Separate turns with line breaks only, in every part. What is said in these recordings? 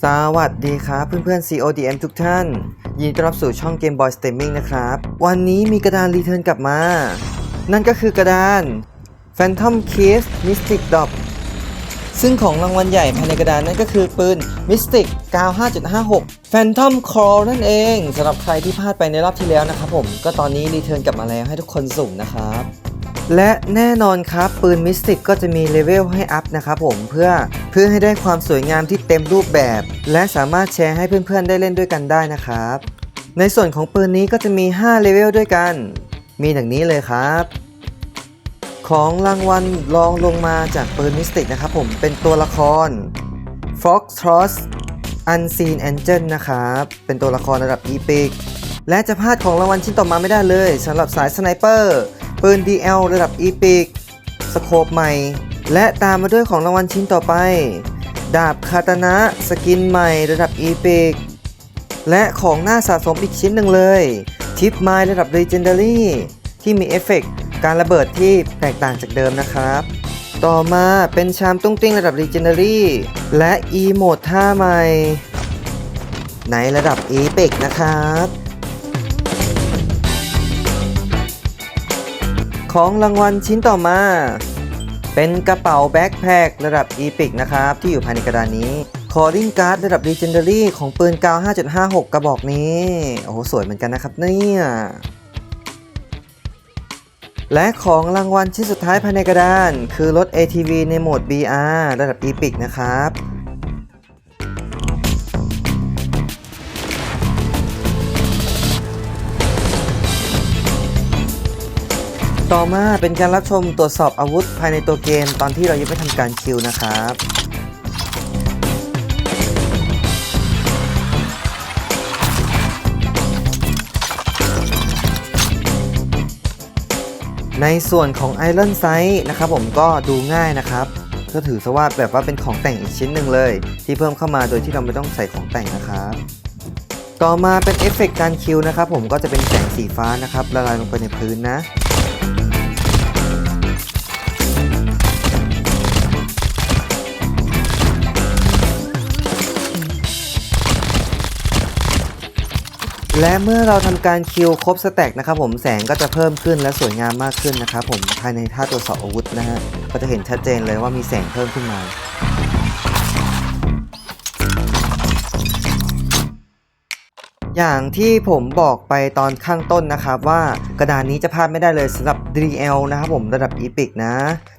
สวัสดีครับเพื่อนๆ CODM ทุกท่าน ยินดีต้อนรับสู่ช่อง Game Boy Streaming นะครับ วันนี้มีกระดานรีเทิร์นกลับมา นั่นก็คือกระดาน Phantom Case Mystic Drop ซึ่งของรางวัลใหญ่ภายในกระดานนั่นก็คือปืน Mystic 95.56 Phantom Claw นั่นเองสำหรับใครที่พลาดไปในรอบที่แล้วนะครับผมก็ตอนนี้รีเทิร์นกลับมาแล้วให้ทุกคนสุ่มนะครับ และแน่นอนครับปืนมิสติกก็จะมีเลเวลให้อัพนะครับผมเพื่อเพื่อให้ได้ความสวยงามที่เต็มรูปแบบ และสามารถแชร์ให้เพื่อนๆ ได้เล่นด้วยกันได้นะครับ ในส่วนของปืนนี้ก็จะมี 5 เลเวลด้วยกัน มีดังนี้เลยครับ ของรางวัลรองลงมาจากปืนมิสติกนะครับผมเป็นตัวละคร Fox Trot Unseen Angel นะครับ เป็นตัวละครระดับ Epic และจะพลาดของรางวัลชิ้นต่อมาไม่ได้เลยสำหรับสายสไนเปอร์ ปืน DL ระดับ Epic สโคปใหม่ และตามมาด้วยของรางวัลชิ้นต่อไป ดาบคาตานะสกินใหม่ระดับ Epic และของหน้าสะสมอีกชิ้นหนึ่งเลยทิปไมล์ระดับ Legendary ที่มีเอฟเฟกต์การระเบิดที่แตกต่างจากเดิมนะครับ ต่อมาเป็นชามตุ้งติ้งระดับ Legendary และอีโมดท่าใหม่ ในระดับ Epic นะครับ ของรางวัลชิ้นต่อมา เป็นกระเป๋าแบ็คแพคระดับ Epic นะครับ ที่อยู่ภายในกระดานนี้ Calling Card ระดับ Legendary ของปืน95.56 กระบอกนี้ โอ้โห สวยเหมือนกันนะครับเนี่ยและของรางวัลชิ้นสุดท้ายภายในกระดาน คือรถ ATV ในโหมด BR ระดับ Epic นะครับ ต่อมาเป็นการรับชมตรวจสอบอาวุธภายในตัวเกมตอนที่เรายังไม่ทำการคิวนะครับในส่วนของ Iron Sight นะครับผมก็ดูง่ายนะครับ ก็ถือซะว่าแบบว่าเป็นของแต่งอีกชิ้นหนึ่งเลย ที่เพิ่มเข้ามาโดยที่เราไม่ต้องใส่ของแต่งนะครับ ต่อมาเป็นเอฟเฟกต์การคิวนะครับผมก็จะเป็นแสงสีฟ้านะครับละลายลงไปในพื้นนะ และเมื่อเราทำการคิวครบสแต็กนะครับผมแสงก็จะเพิ่มขึ้นและสวยงามมากขึ้นนะครับผมภายในท่าตรวจสอบอาวุธนะฮะก็จะเห็นชัดเจนเลยว่ามีแสงเพิ่มขึ้นมาอย่างที่ผมบอกไปตอนข้างต้นนะครับว่ากระดานนี้จะพลาดไม่ได้เลยสำหรับ DL นะครับผมระดับ Epic นะ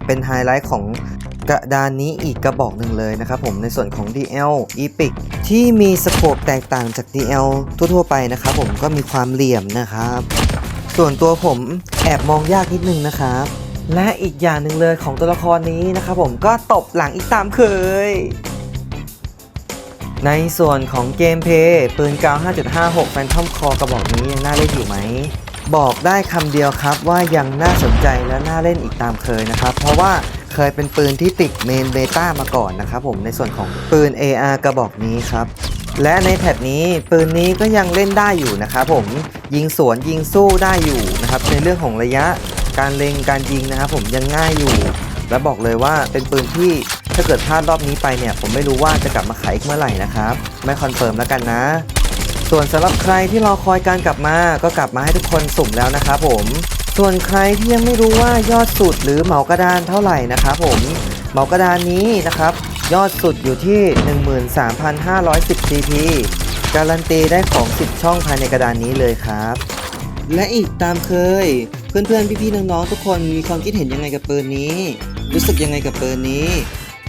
เป็นไฮไลท์ของ กระดานนี้อีกกระบอกหนึ่งเลยนะครับผมในส่วนของ DL Epic ที่มีสโคปแตกต่างจาก DL ทั่วๆไปนะครับผมก็มีความเหลี่ยมนะครับ ส่วนตัวผมแอบมองยากนิดนึงนะครับและอีกอย่างหนึ่งเลยของตัวละครนี้นะครับผมก็ตบหลังอีกตามเคย ในส่วนของเกมเพย์ปืน95.56 Phantom Core กระบอกนี้ยังน่าเล่นอยู่ไหม บอกได้คำเดียวครับว่ายังน่าสนใจและน่าเล่นอีกตามเคยนะครับ เพราะว่า เคยเป็นปืนที่ติดเมนเบต้ามาก่อนนะครับผมในส่วนของปืน AR กระบอกนี้ครับและในแพทนี้ปืนนี้ก็ยังเล่นได้อยู่นะครับผมยิงสวนยิงสู้ได้อยู่นะครับในเรื่องของระยะการเล็งการยิงนะครับผมยังง่ายอยู่ และบอกเลยว่าเป็นปืนที่ถ้าเกิดพลาดรอบนี้ไปเนี่ย ผมไม่รู้ว่าจะกลับมาขายอีกเมื่อไหร่นะครับ ไม่คอนเฟิร์มแล้วกันนะ ส่วนสำหรับใครที่รอคอยการกลับมาก็กลับมาให้ทุกคนสุ่มแล้วนะครับผม ส่วนใครที่ยังไม่รู้ว่ายอดสุดหรือเหมากระดานเท่าไหร่นะครับผมเหมากระดานนี้นะครับ ยอดสุดอยู่ที่ 13,510 CP การันตีได้ของ 10 ช่องภายในกระดานนี้เลยครับ และอีกตามเคย เพื่อนๆ พี่ๆ น้องๆ ทุกคนมีความคิดเห็นยังไงกับปืนนี้ รู้สึกยังไงกับปืนนี้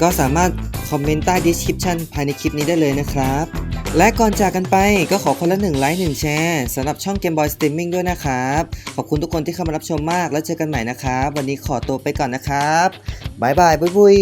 ก็สามารถคอมเมนต์ใต้ description ภายในคลิปนี้ได้เลยนะครับ และก่อนจากกันไปก็ขอคนละหนึ่งไลค์หนึ่งแชร์สำหรับช่อง Game Boy Streaming ด้วยนะครับ ขอบคุณทุกคนที่เข้ามารับชมมากแล้วเจอกันใหม่นะครับ วันนี้ขอตัวไปก่อนนะครับบ๊ายบายบุยบุย